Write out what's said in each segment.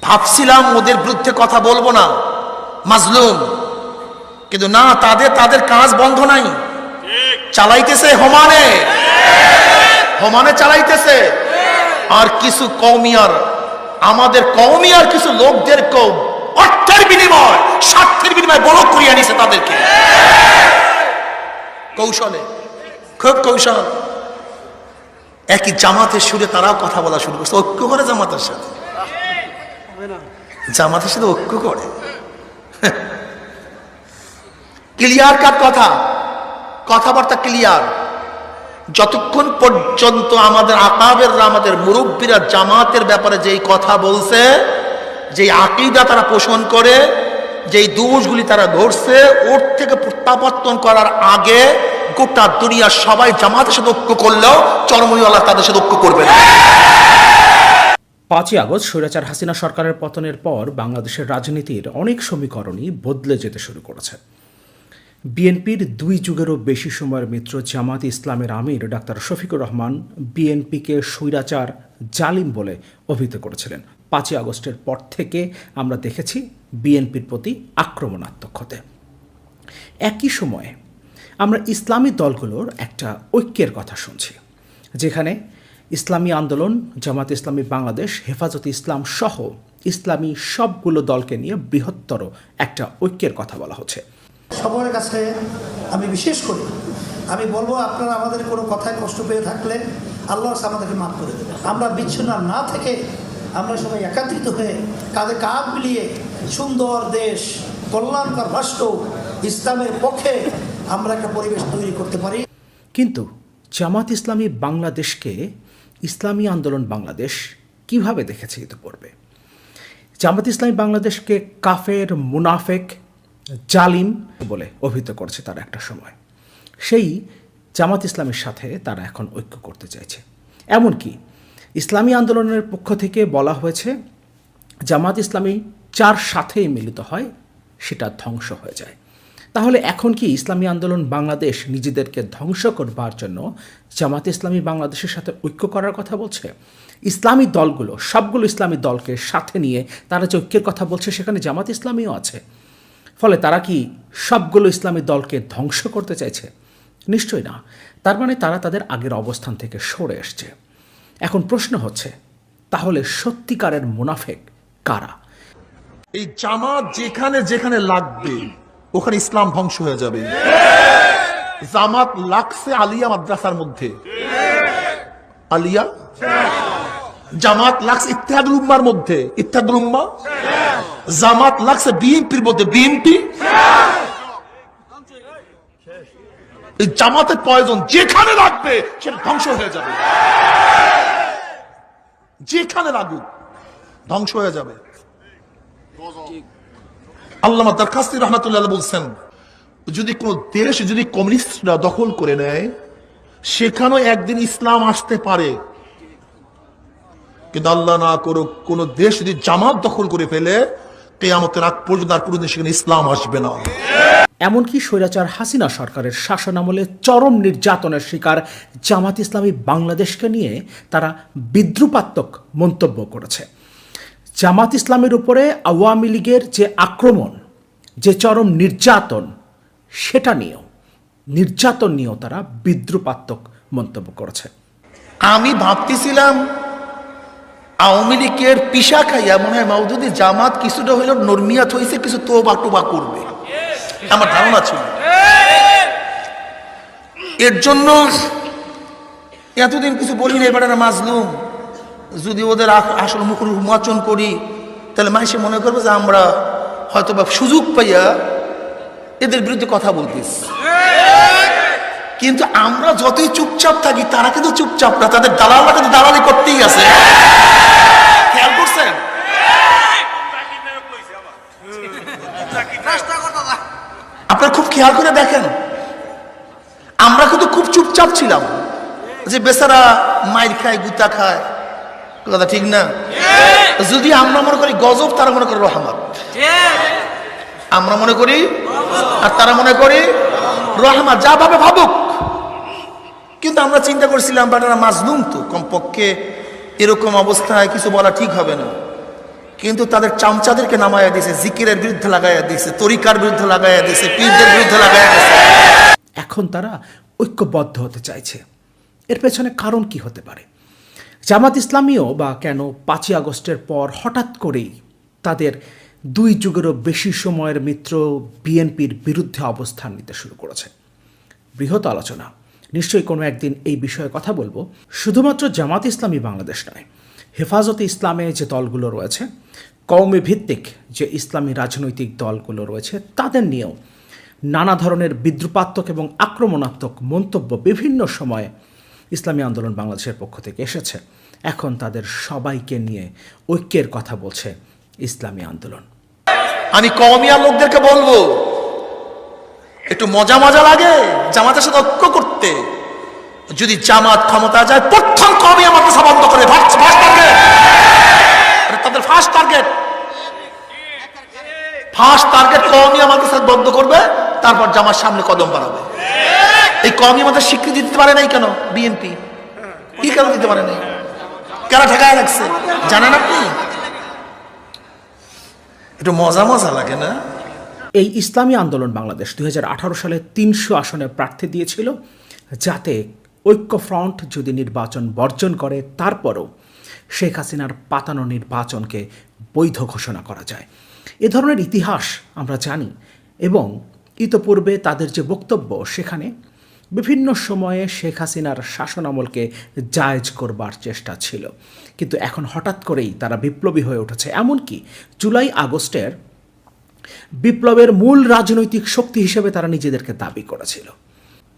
ভাবছিলাম ওদের বিরুদ্ধে কথা বলব না। মাজলুম। কিন্তু না, তাদের তাদের কাজ বন্ধ নাই। চালাইতেছে হমানে হমানে চালাইতেছে। আর কিছু কৌমিয়ার আমাদের কৌমিয়ার কিছু লোকদের কৌম অর্থের বিনিময়, স্বার্থের বিনিময় বড় করিয়া নিছে তাদেরকে। কৌশলে, খুব কৌশল। একই জামাতের সুরে তারাও কথা বলা শুরু করছে। ঐক্য করে জামাতের সাথে। জামাতের সাথে ঐক্য করে। ক্লিয়ার কাট কথা? কথাবার্তা ক্লিয়ার। যতক্ষণ পর্যন্ত আমাদের আকাবের আমাদের মুরব্বীরা জামাতের ব্যাপারে যেই কথা বলছে, যেই আকিদা তারা পোষণ করে, যেই দোষগুলি তারা ধরছে ওর থেকে প্রত্যাবর্তন করার আগে গোটা দুনিয়ার সবাই জামাতের সাথে ঐক্য করলেও চরমনিওয়ালা তাদের সাথে ঐক্য করবে না। পাঁচই আগস্ট স্বৈরাচার হাসিনা সরকারের পতনের পর বাংলাদেশের রাজনীতির অনেক সমীকরণই বদলে যেতে শুরু করেছে। বিএনপির দুই যুগেরও বেশি সময়ের মিত্র জামাত ইসলামের আমির ডাক্তার শফিকুর রহমান বিএনপিকে স্বৈরাচার জালিম বলে অভিহিত করেছিলেন। পাঁচই আগস্টের পর থেকে আমরা দেখেছি বিএনপির প্রতি আক্রমণাত্মক হতে। একই সময়ে আমরা ইসলামী দলগুলোর একটা ঐক্যের কথা শুনছি, যেখানে ইসলামী আন্দোলন জামাত ইসলামী বাংলাদেশ হেফাজতে ইসলাম সহ ইসলামী সবগুলো দলকে নিয়ে বৃহত্তর একটা ঐক্যের কথা বলা হচ্ছে। সবার কাছে আমি বিশেষ করি আমি বলব আপনারা আমাদের কোনো কথায় কষ্ট পেয়ে থাকলে আল্লাহ আমাদেরকে মাফ করে দেবেন। আমরা বিচ্ছিন্ন না থেকে আমরা সবাই একাত্রিত হয়ে কাঁধে কাঁধ মিলিয়ে সুন্দর দেশ কল্যাণকর রাষ্ট্র ইসলামের পক্ষে আমরা একটা পরিবেশ তৈরি করতে পারি। কিন্তু জামাত ইসলামী বাংলাদেশকে ইসলামী আন্দোলন বাংলাদেশ কীভাবে দেখেছে ইতিপূর্বে জামাত ইসলামী বাংলাদেশকে কাফের, মুনাফেক, জালিম বলে অভিহিত করেছে তারা একটা সময়। সেই জামাত ইসলামের সাথে তারা এখন ঐক্য করতে চাইছে। এমনকি ইসলামী আন্দোলনের পক্ষ থেকে বলা হয়েছে, জামাত ইসলামী যার সাথেই মিলিত হয়, সেটা ধ্বংস হয়ে যায়। তাহলে এখন কি ইসলামী আন্দোলন বাংলাদেশ নিজেদেরকে ধ্বংস করবার জন্য জামাত ইসলামী বাংলাদেশের সাথে ঐক্য করার কথা বলছে? ইসলামী দলগুলো, সবগুলো ইসলামী দলকে সাথে নিয়ে তারা যে ঐক্যের কথা বলছে, সেখানে জামাত ইসলামীও আছে। ফলে তারা কি সবগুলো ইসলামী দলকে ধ্বংস করতে চাইছে? নিশ্চয়ই না। তার মানে তারা তাদের আগের অবস্থান থেকে সরে এসছে। এখন প্রশ্ন হচ্ছে, তাহলে সত্যিকারের মুনাফেক কারা? এই জামাত যেখানে যেখানে লাগবে। ওখানে ইসলাম ধ্বংস হয়ে যাবে। জামাত লাগছে আলিয়া মাদ্রাসার মধ্যে। আলিয়া? জামাত লাগছে ইত্যাদুল উম্মার মধ্যে। ইত্যাদুল উম্মা? জামাত লাগছে বিএনপির মধ্যে। বিএনপি? জামাতের প্রয়োজন যেখানে লাগবে, সেটা ধ্বংস হয়ে যাবে। যেখানে লাগুক, ধ্বংস হয়ে যাবে। আল্লামা দরখাস্তি রহমতুল্লাহ বলছেন, যদি কোন দেশ, যদি কমিউনিস্টরা দখল করে নেয়, সেখানেও একদিন ইসলাম আসতে পারে। কিন্তু আল্লাহ না করুক, কোন দেশ যদি জামাত দখল করে ফেলে, কেয়ামতের আগ পর্যন্ত আর কোনোদিন সেখানে ইসলাম আসবে না। এমনকি স্বৈরাচার হাসিনা সরকারের শাসনামলে চরম নির্যাতনের শিকার জামাত ইসলামী বাংলাদেশকে নিয়ে তারা বিদ্রুপাত্মক মন্তব্য করেছে। জামাত ইসলামের উপরে আওয়ামী লীগের যে আক্রমণ, যে চরম নির্যাতন, সেটা নিয়েও, নির্যাতন নিয়েও তারা বিদ্রুপাত্মক মন্তব্য করেছে। আমি ভাবতেছিলাম আওয়ামী লীগের পিসা খাইয়া মনে হয় মাউদুদি জামাত কিছুটা হইলেও নর্মিয়াত হয়েছে কিছু তোবা টোবা করবে। আমার ধারণা ছিল। এর জন্য এতদিন কিছু বলি না এবার মাজলুম। যদি ওদের আসল মুখ উন্মোচন করি, তাহলে মানুষে মনে করবে যে আমরা হয়তো বা সুযোগ পাইয়া এদের বিরুদ্ধে কথা বলতেছি। কিন্তু আমরা যতই চুপচাপ থাকি, তারা কিন্তু চুপচাপ না, তাদের দালালরা কিন্তু দালালি করতেই আছে। খেয়াল করছেন? আপনারা খুব খেয়াল করে দেখেন, আমরা কিন্তু খুব চুপচাপ ছিলাম যে বেচারা মাইর খায়, গুতা খায় কথা ঠিক না? যদি আমরা মনে করি গজব তারা মনে করে রহমত। আমরা মনে করি আর তারা মনে করি রহমত যা ভাবে ভাবুক। কিন্তু আমরা চিন্তা করছিলাম বাটারা মাজলুম তো কমপক্ষে এরকম অবস্থায় কিছু বলা ঠিক হবে না। কিন্তু তাদের চামচাদেরকে নামায়া দিয়েছে জিকিরের বিরুদ্ধে লাগাইয়া দিয়েছে তরিকার বিরুদ্ধে লাগাইয়া দিয়েছে পীরদের বিরুদ্ধে লাগাইয়া দিয়েছে। এখন তারা ঐক্যবদ্ধ হতে চাইছে। এর পেছনে কারণ কি হতে পারে? জামাত ইসলামীও বা কেন পাঁচই আগস্টের পর হঠাৎ করেই তাদের দুই যুগেরও বেশি সময়ের মিত্র বিএনপির বিরুদ্ধে অবস্থান নিতে শুরু করেছে। বৃহৎ আলোচনা। নিশ্চয়ই কোনো একদিন এই বিষয়ে কথা বলব। শুধুমাত্র জামাত ইসলামী বাংলাদেশ নয়, হেফাজতে ইসলামে যে দলগুলো রয়েছে, কওমে ভিত্তিক যে ইসলামী রাজনৈতিক দলগুলো রয়েছে, তাদের নিয়েও নানা ধরনের বিদ্রুপাত্মক এবং আক্রমণাত্মক মন্তব্য বিভিন্ন সময়ে ইসলামী আন্দোলন বাংলাদেশের পক্ষ থেকে এসেছে। এখন তাদের সবাইকে নিয়ে ঐক্যের কথা বলছে ইসলামী আন্দোলন। আমি কমিয়া লোকদেরকে বলব, একটু মজা মজা লাগে জামাতের সাথে ঐক্য করতে। যদি জামাত ক্ষমতা যায়, প্রথম কমিয়া মাদ্রাসা বন্ধ করে তাদের ফার্স্ট টার্গেট ফার্স্ট টার্গেট কমিয়া মাদ্রাসা বন্ধ করবে, তারপর জামার সামনে কদম বাড়াবে। এই কমিয়া মাদ্রাসা স্বীকৃতি দিতে পারে নাই কেন বিএনপি? কি কেন দিতে পারে নাই? কেন ঠেকায় রাখছে? জানেন আপনি? একটু মজা মজা লাগে না? এই ইসলামী আন্দোলন বাংলাদেশ দুই সালে তিনশো আসনে প্রার্থী দিয়েছিল, যাতে ঐক্য ফ্রন্ট যদি নির্বাচন বর্জন করে, তারপরও শেখ হাসিনার পাতানো নির্বাচনকে বৈধ ঘোষণা করা যায়। এ ধরনের ইতিহাস আমরা জানি এবং ইতোপূর্বে তাদের যে বক্তব্য সেখানে বিভিন্ন সময়ে শেখ হাসিনার শাসনামলকে জায়েজ করবার চেষ্টা ছিল। কিন্তু এখন হঠাৎ করেই তারা বিপ্লবী হয়ে উঠেছে। এমনকি জুলাই আগস্টের বিপ্লবের মূল রাজনৈতিক শক্তি হিসেবে তারা নিজেদেরকে দাবি করেছিল।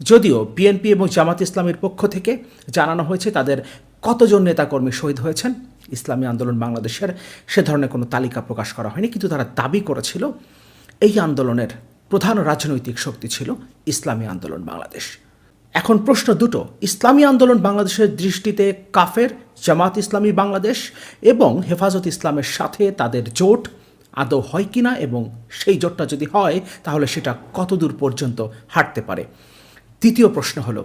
যদিও বিএনপি এবং জামাত ইসলামের পক্ষ থেকে জানানো হয়েছে তাদের কতজন নেতাকর্মী শহীদ হয়েছেন। ইসলামী আন্দোলন বাংলাদেশের সে ধরনের কোনো তালিকা প্রকাশ করা হয়নি, কিন্তু তারা দাবি করেছিল, এই আন্দোলনের প্রধান রাজনৈতিক শক্তি ছিল ইসলামী আন্দোলন বাংলাদেশ। এখন প্রশ্ন দুটো। ইসলামী আন্দোলন বাংলাদেশের দৃষ্টিতে কাফের, জামাত ইসলামী বাংলাদেশ এবং হেফাজত ইসলামের সাথে তাদের জোট আদৌ হয় কিনা এবং সেই জোটটা যদি হয়, তাহলে সেটা কতদূর পর্যন্ত হাঁটতে পারে? দ্বিতীয় প্রশ্ন হলো,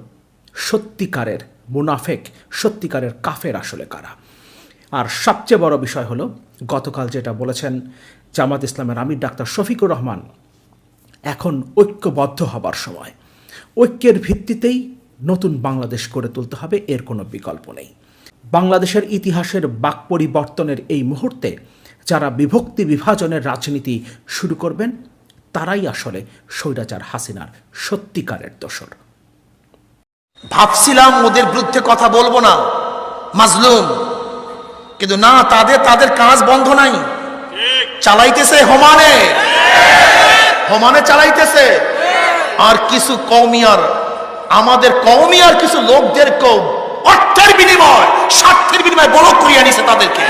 সত্যিকারের মুনাফেক, সত্যিকারের কাফের আসলে কারা? আর সবচেয়ে বড় বিষয় হলো, গতকাল যেটা বলেছেন জামাত ইসলামের আমির ডাক্তার শফিকুর রহমান, এখন ঐক্যবদ্ধ হবার সময়। ঐক্যের ভিত্তিতেই নতুন বাংলাদেশ গড়ে তুলতে হবে এর কোনো বিকল্প নেই। বাংলাদেশের ইতিহাসের বাক পরিবর্তনের এই মুহূর্তে যারা বিভক্তি বিভাজনের রাজনীতি শুরু করবেন তারাই আসলে স্বৈরাচার হাসিনার সত্যিকারের দোসর ভাবছিলাম ওদের বিরুদ্ধে কথা বলব না মাজলুম। কিন্তু না তাদের তাদের কাজ বন্ধ নাই। চালাইতেছে হোমানে হোমানে চালাইতেছে। আর কিছু কৌমিয়ার আমাদের কৌমিয়ার কিছু লোকদের লোকদেরকেও অর্থের বিনিময়, স্বার্থের বিনিময় বড় করিয়া নিছে তাদেরকে।